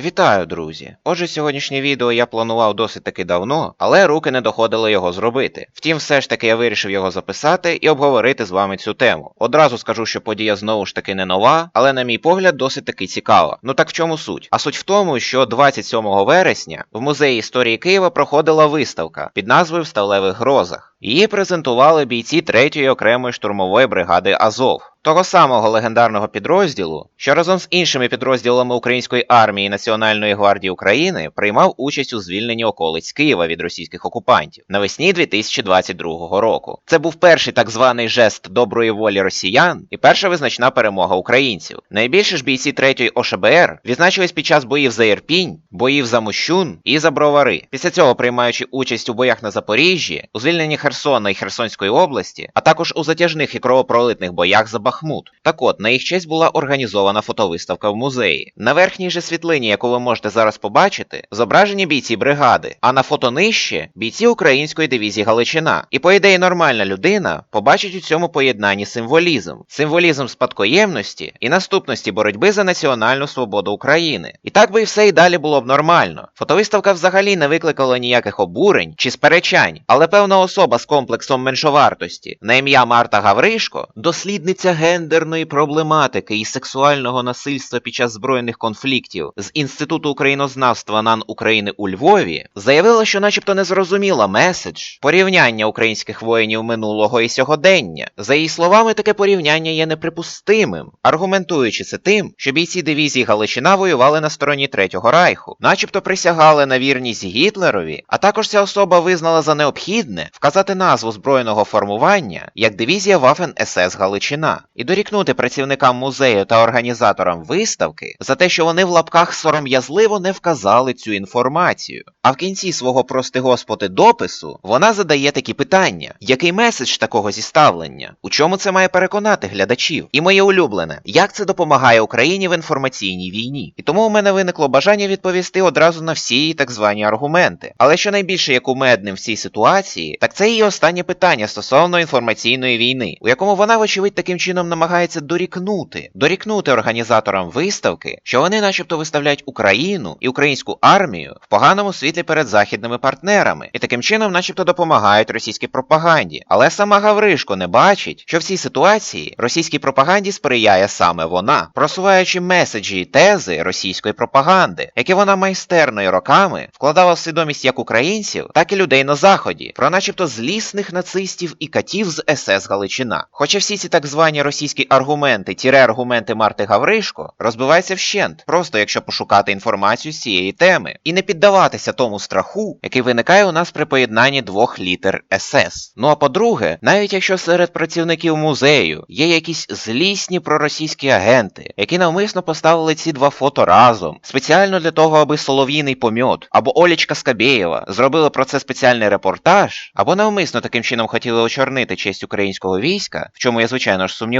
Вітаю, друзі! Отже, сьогоднішнє відео я планував досить таки давно, але руки не доходили його зробити. Втім, все ж таки я вирішив його записати і обговорити з вами цю тему. Одразу скажу, що подія знову ж таки не нова, але, на мій погляд, досить таки цікава. Ну так в чому суть? А суть в тому, що 27 вересня в музеї історії Києва проходила виставка під назвою В сталевих грозах. Її презентували бійці 3-ї окремої штурмової бригади Азов. Того самого легендарного підрозділу, що разом з іншими підрозділами Української армії Національної гвардії України приймав участь у звільненні околиць Києва від російських окупантів навесні 2022 року. Це був перший так званий жест доброї волі росіян і перша визначна перемога українців. Найбільше ж бійці 3-ї ОШБР відзначились під час боїв за Ірпінь, боїв за Мощун і за Бровари. Після цього, приймаючи участь у боях на Запоріжжі, у звільненні Херсона і Херсонської області, а також у затяжних і кровопролитних боях за Бахмут. Так от, на їх честь була організована фотовиставка в музеї. На верхній же світлині, яку ви можете зараз побачити, зображені бійці бригади, а на фото нижче бійці української дивізії Галичина. І по ідеї нормальна людина побачить у цьому поєднанні символізм, символізм спадкоємності і наступності боротьби за національну свободу України. І так би і все і далі було б нормально. Фотовиставка взагалі не викликала ніяких обурень чи сперечань, але певна особа з комплексом меншовартості на ім'я Марта Гавришко, дослідниця гендерної проблематики і сексуального насильства під час збройних конфліктів з Інституту українознавства НАН України у Львові, заявила, що начебто не зрозуміла меседж порівняння українських воїнів минулого і сьогодення. За її словами, таке порівняння є неприпустимим, аргументуючи це тим, що бійці дивізії Галичина воювали на стороні Третього Райху, начебто присягали на вірність Гітлерові, а також ця особа визнала за необхідне вказати назву збройного формування як дивізія Вафен СС Галичина і дорікнути працівникам музею та організаторам виставки за те, що вони в лапках сором'язливо не вказали цю інформацію. А в кінці свого прости господи допису вона задає такі питання: який меседж такого зіставлення? У чому це має переконати глядачів? І моє улюблене, як це допомагає Україні в інформаційній війні? І тому у мене виникло бажання відповісти одразу на всі її так звані аргументи. Але що найбільше є кумедним в цій ситуації, так це її останнє питання стосовно інформаційної війни, у якому вона, вочевидь, таким чином намагається дорікнути, дорікнути організаторам виставки, що вони, начебто, виставляють Україну і українську армію в поганому світлі перед західними партнерами, і таким чином, начебто, допомагають російській пропаганді. Але сама Гавришко не бачить, що в цій ситуації російській пропаганді сприяє саме вона, просуваючи меседжі і тези російської пропаганди, які вона майстерно і роками вкладала в свідомість як українців, так і людей на заході, про начебто злісних нацистів і катів з СС Галичина. Хоча всі ці так звані російські аргументи, тіре аргументи Марти Гавришко, розбиваються вщент, просто якщо пошукати інформацію з цієї теми, і не піддаватися тому страху, який виникає у нас при поєднанні двох літер СС. Ну а по-друге, навіть якщо серед працівників музею є якісь злісні проросійські агенти, які навмисно поставили ці два фото разом, спеціально для того, аби Солов'їний помьот або Олічка Скабєєва зробили про це спеціальний репортаж, або навмисно таким чином хотіли очорнити честь українського війська, в чому я звичайно ж сумніваюся,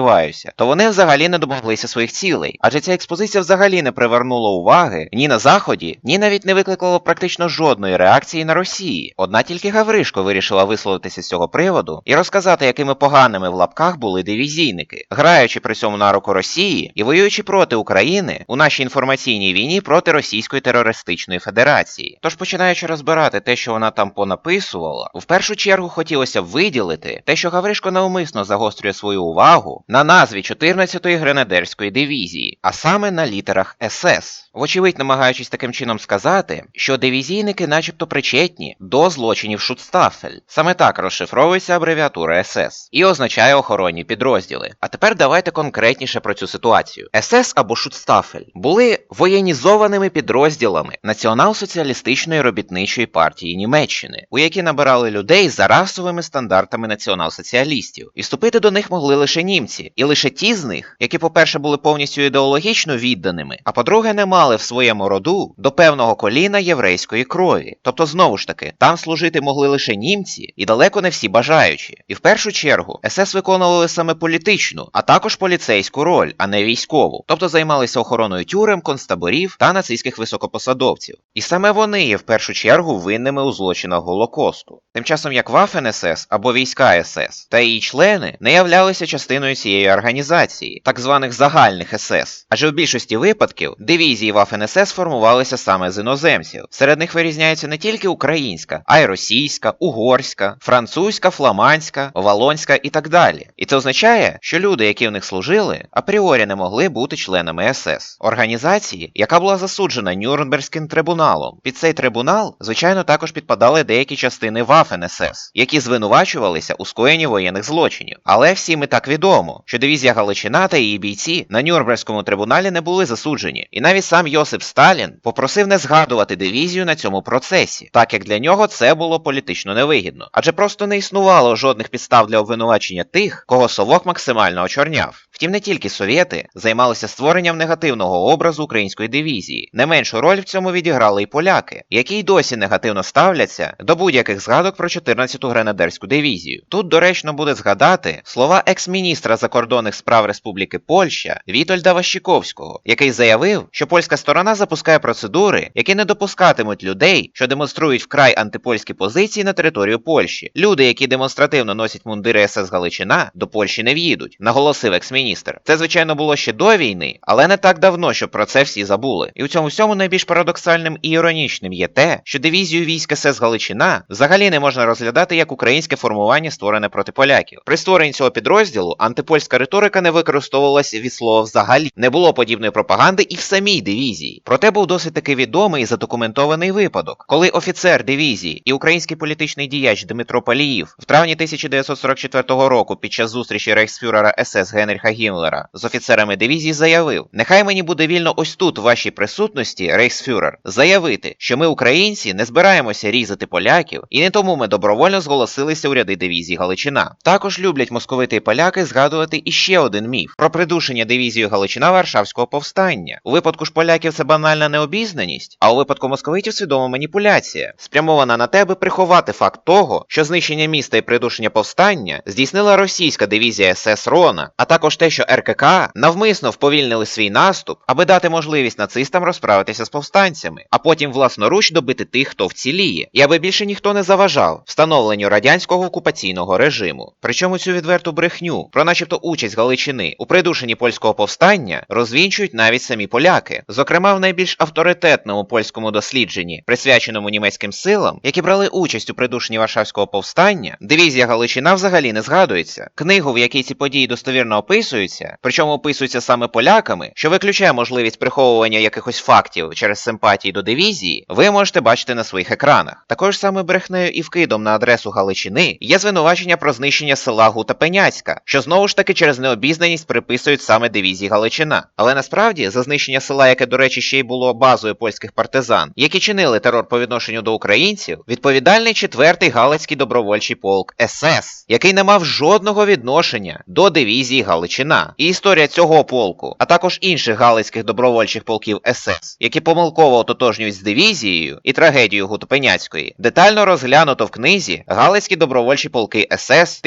то вони взагалі не домоглися своїх цілей, адже ця експозиція взагалі не привернула уваги ні на заході, ні навіть не викликала практично жодної реакції на Росії. Одна тільки Гавришко вирішила висловитися з цього приводу і розказати, якими поганими в лапках були дивізійники, граючи при цьому на руку Росії і воюючи проти України у нашій інформаційній війні проти Російської терористичної федерації. Тож починаючи розбирати те, що вона там понаписувала, в першу чергу хотілося виділити те, що Гавришко навмисно загострює свою увагу на назві 14-ї гренадерської дивізії, а саме на літерах СС. Вочевидь, намагаючись таким чином сказати, що дивізійники начебто причетні до злочинів Шутстафель. Саме так розшифровується абревіатура СС і означає охоронні підрозділи. А тепер давайте конкретніше про цю ситуацію. СС або Шутстафель були воєнізованими підрозділами Націонал-соціалістичної робітничої партії Німеччини, у які набирали людей за расовими стандартами націонал-соціалістів. І вступити до них могли лише німці, і лише ті з них, які, по-перше, були повністю ідеологічно відданими, а по-друге, не мали в своєму роду до певного коліна єврейської крові. Тобто, знову ж таки, там служити могли лише німці і далеко не всі бажаючі. І в першу чергу СС виконували саме політичну, а також поліцейську роль, а не військову, тобто займалися охороною тюрем, концтаборів та нацистських високопосадовців. І саме вони є в першу чергу винними у злочинах Голокосту. Тим часом як Вафен СС або війська СС та її члени не являлися частиною цієї цієї організації, так званих загальних СС. Адже в більшості випадків дивізії Waffen СС формувалися саме з іноземців. Серед них вирізняється не тільки українська, а й російська, угорська, французька, фламандська, валонська і так далі. І це означає, що люди, які в них служили, апріорі не могли бути членами СС. Організації, яка була засуджена Нюрнберзьким трибуналом. Під цей трибунал, звичайно, також підпадали деякі частини Waffen СС, які звинувачувалися у скоєнні воєнних злочинів. Але всім і так відомо, що дивізія Галичина та її бійці на Нюрнберзькому трибуналі не були засуджені, і навіть сам Йосип Сталін попросив не згадувати дивізію на цьому процесі, так як для нього це було політично невигідно, адже просто не існувало жодних підстав для обвинувачення тих, кого совок максимально очорняв. Втім, не тільки совєти займалися створенням негативного образу української дивізії. Не меншу роль в цьому відіграли й поляки, які й досі негативно ставляться до будь-яких згадок про 14-ту гренадерську дивізію. Тут доречно буде згадати слова екс-міністра закордонних справ Республіки Польща Вітольда Ващиковського, який заявив, що польська сторона запускає процедури, які не допускатимуть людей, що демонструють вкрай антипольські позиції на територію Польщі. Люди, які демонстративно носять мундири СС Галичина, до Польщі не в'їдуть, наголосив екс-міністр. Це, звичайно, було ще до війни, але не так давно, щоб про це всі забули. І у цьому всьому найбільш парадоксальним і іронічним є те, що дивізію військ СС Галичина взагалі не можна розглядати як українське формування, створене проти поляків. При створенні цього підрозділу антипольська риторика не використовувалася від слова взагалі. Не було подібної пропаганди і в самій дивізії. Проте був досить таки відомий і задокументований випадок, коли офіцер дивізії і український політичний діяч Дмитро Паліїв в травні 1944 року під час зустрічі рейхсфюрера СС Генріха Гіммлера з офіцерами дивізії заявив: Нехай мені буде вільно ось тут, в вашій присутності, рейхсфюрер, заявити, що ми, українці, не збираємося різати поляків, і не тому ми добровольно зголосилися у ряди дивізії Галичина. Також люблять московити поляки згадувати іще один міф про придушення дивізією Галичина Варшавського повстання. У випадку ж поляків це банальна необізнаність, а у випадку московитів свідома маніпуляція, спрямована на тебе приховати факт того, що знищення міста і придушення повстання здійснила російська дивізія СС Рона, а також те, що РКК навмисно вповільнили свій наступ, аби дати можливість нацистам розправитися з повстанцями, а потім власноруч добити тих, хто вціліє, і аби більше ніхто не заважав встановленню радянського окупаційного режиму. Причому цю відверту брехню про, начебто, участь Галичини у придушенні польського повстання розвінчують навіть самі поляки, зокрема в найбільш авторитетному польському дослідженні, присвяченому німецьким силам, які брали участь у придушенні Варшавського повстання, дивізія Галичина взагалі не згадується. Книгу, в якій ці події достовірно описуються, причому описуються саме поляками, що виключає можливість приховування якихось фактів через симпатії до дивізії, ви можете бачити на своїх екранах. Також саме брехнею і вкидом на адресу Галичини є звинувачення про знищення села Гута Пеняцька, що знову ж таки через необізнаність приписують саме дивізії Галичина. Але насправді за знищення села, яке, до речі, ще й було базою польських партизан, які чинили терор по відношенню до українців, відповідальний четвертий Галицький добровольчий полк СС, який не мав жодного відношення до дивізії Галичина. І історія цього полку, а також інших галицьких добровольчих полків СС, які помилково ототожнюють з дивізією і трагедією Гутопеняцької, детально розглянуто в книзі Галицькі добровольчі полки СС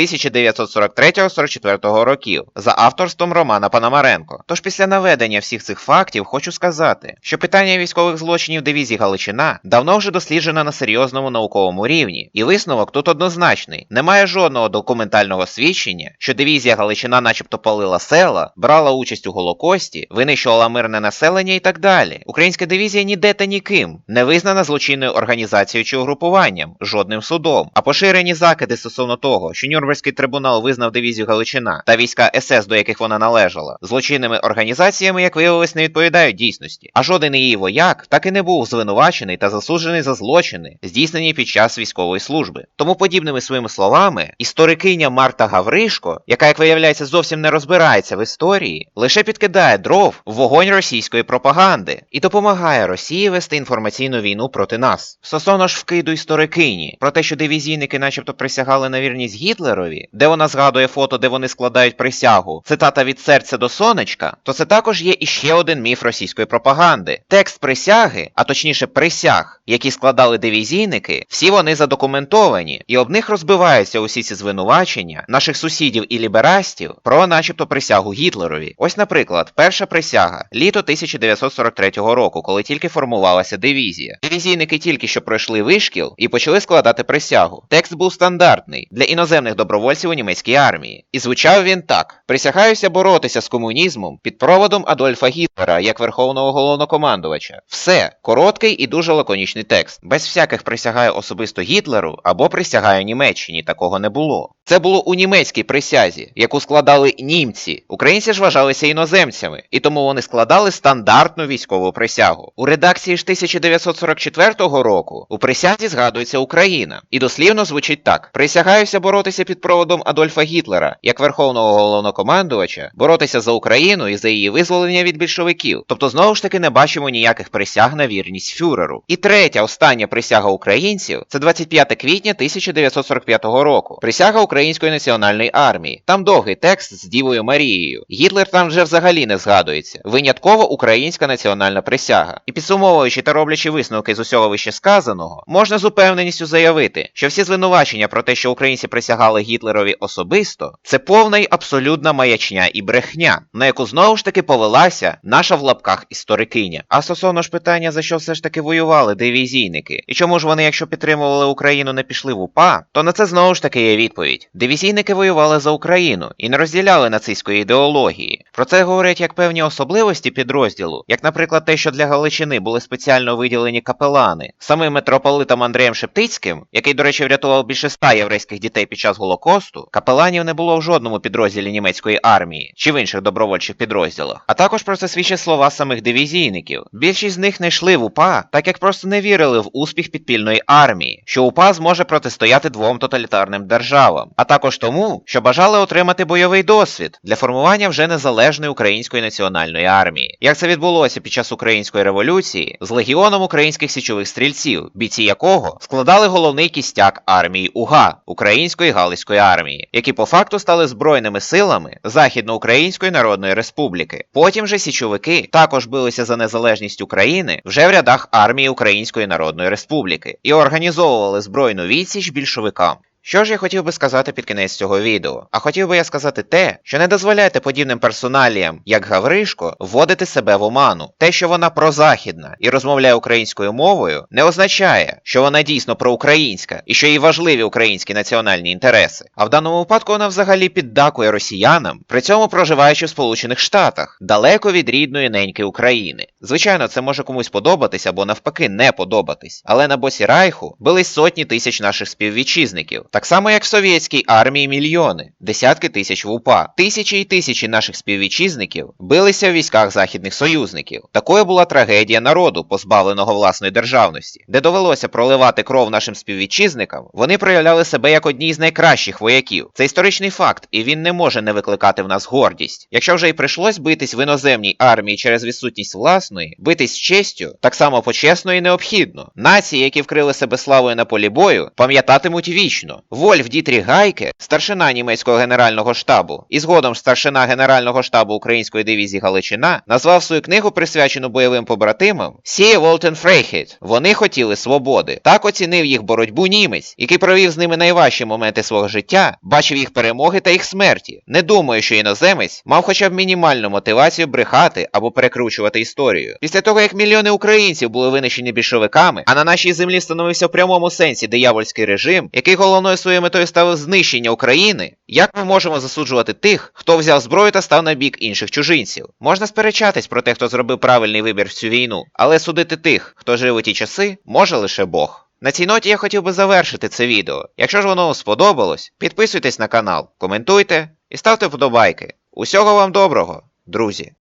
1943-44 років за авторством Романа Пономаренко. Тож після наведення всіх цих фактів хочу сказати, що питання військових злочинів дивізії Галичина давно вже досліджено на серйозному науковому рівні, і висновок тут однозначний: немає жодного документального свідчення, що дивізія Галичина, начебто, палила села, брала участь у Голокості, винищувала мирне населення і так далі. Українська дивізія ніде та ніким не визнана злочинною організацією чи угрупуванням, жодним судом. А поширені закиди стосовно того, що Нюрнберзький трибунал визнав дивізію Галичина та війська СС, до яких вона належала, злочинними організаціями, як виявилось, не відповідають дійсності. А жоден її вояк так і не був звинувачений та засуджений за злочини, здійснені під час військової служби. Тому подібними своїми словами, історикиня Марта Гавришко, яка, як виявляється, зовсім не розбирається в історії, лише підкидає дров в вогонь російської пропаганди і допомагає Росії вести інформаційну війну проти нас. Стосовно ж вкиду історикині про те, що дивізійники, начебто, присягали на вірність Гітлерові, де вона згадує фото, де вони складають присягу, цитата від серця до сонечка, то це також є іще один міф російської пропаганди. Текст присяги, а точніше присяг, які складали дивізійники, всі вони задокументовані, і об них розбиваються усі ці звинувачення наших сусідів і ліберастів про, начебто, присягу Гітлерові. Ось, наприклад, перша присяга літо 1943 року, коли тільки формувалася дивізія. Дивізійники тільки що пройшли вишкіл і почали складати присягу. Текст був стандартний для іноземних добровольців у німецькій армії, і звучав він він так: присягаюся боротися з комунізмом під проводом Адольфа Гітлера як верховного головнокомандувача. Все короткий і дуже лаконічний текст. Без всяких присягаю особисто Гітлеру або присягаю Німеччині. Такого не було. Це було у німецькій присязі, яку складали німці. Українці ж вважалися іноземцями, і тому вони складали стандартну військову присягу. У редакції ж 1944 року у присязі згадується Україна, і дослівно звучить так: присягаюся боротися під проводом Адольфа Гітлера як верховного головнокомандувача, боротися за Україну і за її визволення від більшовиків. Тобто знову ж таки не бачимо ніяких присяг на вірність фюреру. І третя остання присяга українців це 25 квітня 1945 року. Присяга Української національної армії. Там довгий текст з Дівою Марією. Гітлер там вже взагалі не згадується. Винятково українська національна присяга. І підсумовуючи та роблячи висновки з усього вище сказаного, можна з упевненістю заявити, що всі звинувачення про те, що українці присягали Гітлерові особисто, це повна й абсолютна маячня і брехня, на яку знову ж таки повелася наша в лапках історикиня. А стосовно ж питання, за що все ж таки воювали дивізійники, і чому ж вони, якщо підтримували Україну, не пішли в УПА, то на це знову ж таки є відповідь. Дивізійники воювали за Україну і не розділяли нацистської ідеології. Про це говорять як певні особливості підрозділу, як, наприклад, те, що для Галичини були спеціально виділені капелани самим митрополитом Андреєм Шептицьким, який, до речі, врятував більше ста єврейських дітей під час Голокосту, капеланів не було в жодному підрозділі німецької армії чи в інших добровольчих підрозділах. А також про це свідчать слова самих дивізійників. Більшість з них не йшли в УПА, так як просто не вірили в успіх підпільної армії, що УПА зможе протистояти двом тоталітарним державам, а також тому, що бажали отримати бойовий досвід для формування вже незалежної української національної армії. Як це відбулося під час української революції з легіоном українських січових стрільців, бійці якого складали головний кістяк армії УГА Української Галицької армії, які по факту стали збройними силами Західноукраїнської Народної Республіки. Потім же січовики також билися за незалежність України вже в рядах армії Української Народної Республіки і організовували збройну відсіч більшовикам. Що ж я хотів би сказати під кінець цього відео? А хотів би я сказати те, що не дозволяйте подібним персоналіям, як Гавришко, вводити себе в оману. Те, що вона прозахідна і розмовляє українською мовою, не означає, що вона дійсно проукраїнська і що їй важливі українські національні інтереси. А в даному випадку вона взагалі піддакує росіянам, при цьому проживаючи в Сполучених Штатах, далеко від рідної неньки України. Звичайно, це може комусь подобатись або навпаки не подобатись, але на босі Райху бились сотні тисяч наших співвітчизників. Так само, як в совєтській армії мільйони, десятки тисяч в УПА, тисячі і тисячі наших співвітчизників билися в військах західних союзників. Такою була трагедія народу, позбавленого власної державності, де довелося проливати кров нашим співвітчизникам. Вони проявляли себе як одні з найкращих вояків. Це історичний факт, і він не може не викликати в нас гордість. Якщо вже й прийшлось битись в іноземній армії через відсутність власної, битись з честю, так само почесно і необхідно. Нації, які вкрили себе славою на полі бою, пам'ятатимуть вічно. Вольф Дітрі Гайке, старшина німецького генерального штабу, і згодом старшина Генерального штабу української дивізії Галичина, назвав свою книгу, присвячену бойовим побратимам, Сіє Волтен Фрейхет. Вони хотіли свободи. Так оцінив їх боротьбу німець, який провів з ними найважчі моменти свого життя, бачив їх перемоги та їх смерті. Не думаю, що іноземець мав хоча б мінімальну мотивацію брехати або перекручувати історію. Після того, як мільйони українців були винищені більшовиками, а на нашій землі встановився в прямому сенсі диявольський режим, який головною своєю метою ставив знищення України, як ми можемо засуджувати тих, хто взяв зброю та став на бік інших чужинців? Можна сперечатись про те, хто зробив правильний вибір в цю війну, але судити тих, хто жив у ті часи, може лише Бог. На цій ноті я хотів би завершити це відео. Якщо ж воно вам сподобалось, підписуйтесь на канал, коментуйте і ставте вподобайки. Усього вам доброго, друзі!